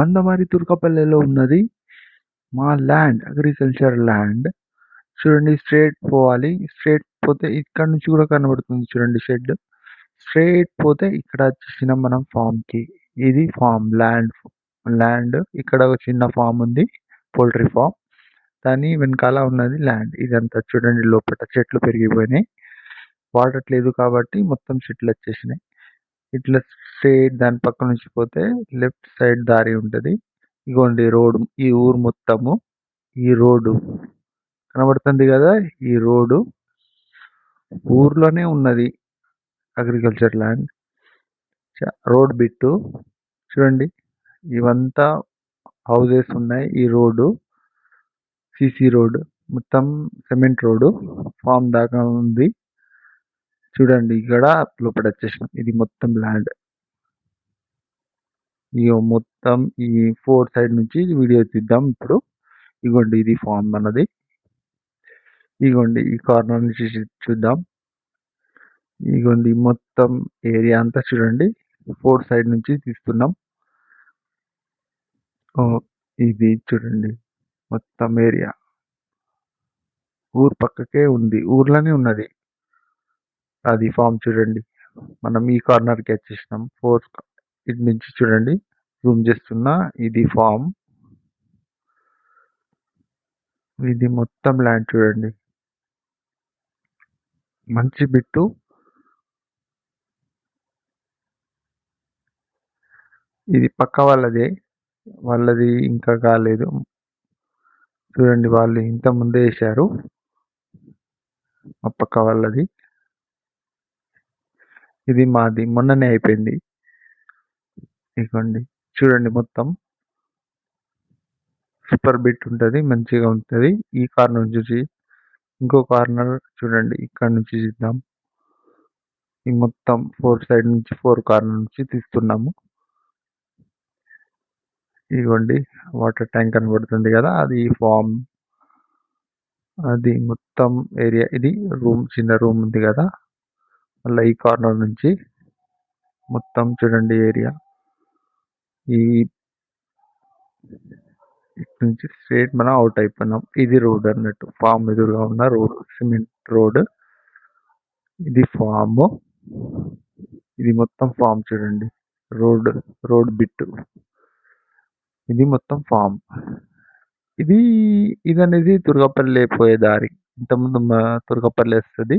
మందమారి తుర్కపల్లెలో ఉన్నది. మా ల్యాండ్ అగ్రికల్చర్ ల్యాండ్. చూడండి స్ట్రేట్ పోవాలి. స్ట్రేట్ పోతే ఇక్కడ నుంచి కూడా కనబడుతుంది చూడండి షెడ్. స్ట్రేట్ పోతే ఇక్కడ వచ్చేసిన మనం ఫామ్కి ఇది ఫామ్ ల్యాండ్ ల్యాండ్. ఇక్కడ ఒక చిన్న ఫామ్ ఉంది పోల్ట్రీ ఫామ్. దాని వెనకాల ఉన్నది ల్యాండ్. ఇదంతా చూడండి లోపల చెట్లు పెరిగిపోయినాయి. వాటర్ లేదు కాబట్టి మొత్తం చెట్లు వచ్చేసినాయి. ఇట్లా స్ట్రేట్ దాని పక్క నుంచి పోతే లెఫ్ట్ సైడ్ దారి ఉంటది. ఇగోండి రోడ్ ఈ ఊరు మొత్తము ఈ రోడ్డు. కనబడుతుంది కదా ఈ రోడ్డు. ఊర్లోనే ఉన్నది అగ్రికల్చర్ ల్యాండ్. Road bit. చూడండి ఇవంతా హౌజెస్ ఉన్నాయి ఈ రోడ్డు. సిసి రోడ్ మొత్తం సిమెంట్ రోడ్డు. ఫామ్ దాకా ఉంది. చూడండి ఇక్కడ లోపల వచ్చేసినాం. ఇది మొత్తం ల్యాండ్. ఇక మొత్తం ఈ ఫోర్ సైడ్ నుంచి వీడియో తీద్దాం ఇప్పుడు. ఇగోండి ఇది ఫామ్ మనది ఇగోండి ఈ కార్నర్ నుంచి చూద్దాం. ఇగోండి మొత్తం ఏరియా అంతా చూడండి. ఫోర్ సైడ్ నుంచి తీస్తున్నాం. ఓ, ఇది చూడండి. మొత్తం ఏరియా. ఊరు పక్కకే ఉంది. ఊర్లోనే ఉన్నది. అది ఫామ్ చూడండి. మనం ఈ కార్నర్కి వచ్చేసినాం. ఫోర్ ఇటు నుంచి చూడండి. జూమ్ చేస్తున్నా. ఇది ఫామ్. ఇది మొత్తం ల్యాండ్ చూడండి. మంచి బిట్టు. ఇది పక్క వాళ్ళదే. వాళ్ళది ఇంకా కాలేదు. చూడండి వాళ్ళు ఇంత ముందే వేశారు. మా పక్క వాళ్ళది. ఇది మాది. మొన్ననే అయిపోయింది. ఇదిగోండి. చూడండి మొత్తం. సూపర్ బిట్ ఉంటుంది మంచిగా ఉంటుంది. ఈ కార్నర్ చూసి ఇంకో కార్నర్ చూడండి ఇక్కడ నుంచి చూద్దాం. ఈ మొత్తం ఫోర్ సైడ్ నుంచి ఫోర్ కార్నర్ నుంచి తీస్తున్నాము. ఇదిగోండి వాటర్ ట్యాంక్ కనబడుతుంది కదా అది ఫామ్. అది మొత్తం ఏరియా ఇది రూమ్ చిన్న రూమ్ ఉంది కదా. మళ్ళీ ఈ కార్నర్ నుంచి మొత్తం చూడండి ఏరియా. ఈ ఇటు నుంచి స్ట్రేట్ మనం అవుట్ అయిపోయినాం. ఇది రోడ్ అన్నట్టు. ఫామ్ ఎదురుగా ఉన్న రోడ్ సిమెంట్ రోడ్. ఇది ఫామ్. ఇది మొత్తం ఫామ్ చూడండి. Road road bit. ఇది మొత్తం ఫామ్. ఇది ఇది అనేది తుర్గపల్లి పోయే దారి. ఇంతకుముందు దుర్గాపల్లి తుర్గపల్లి వస్తుంది.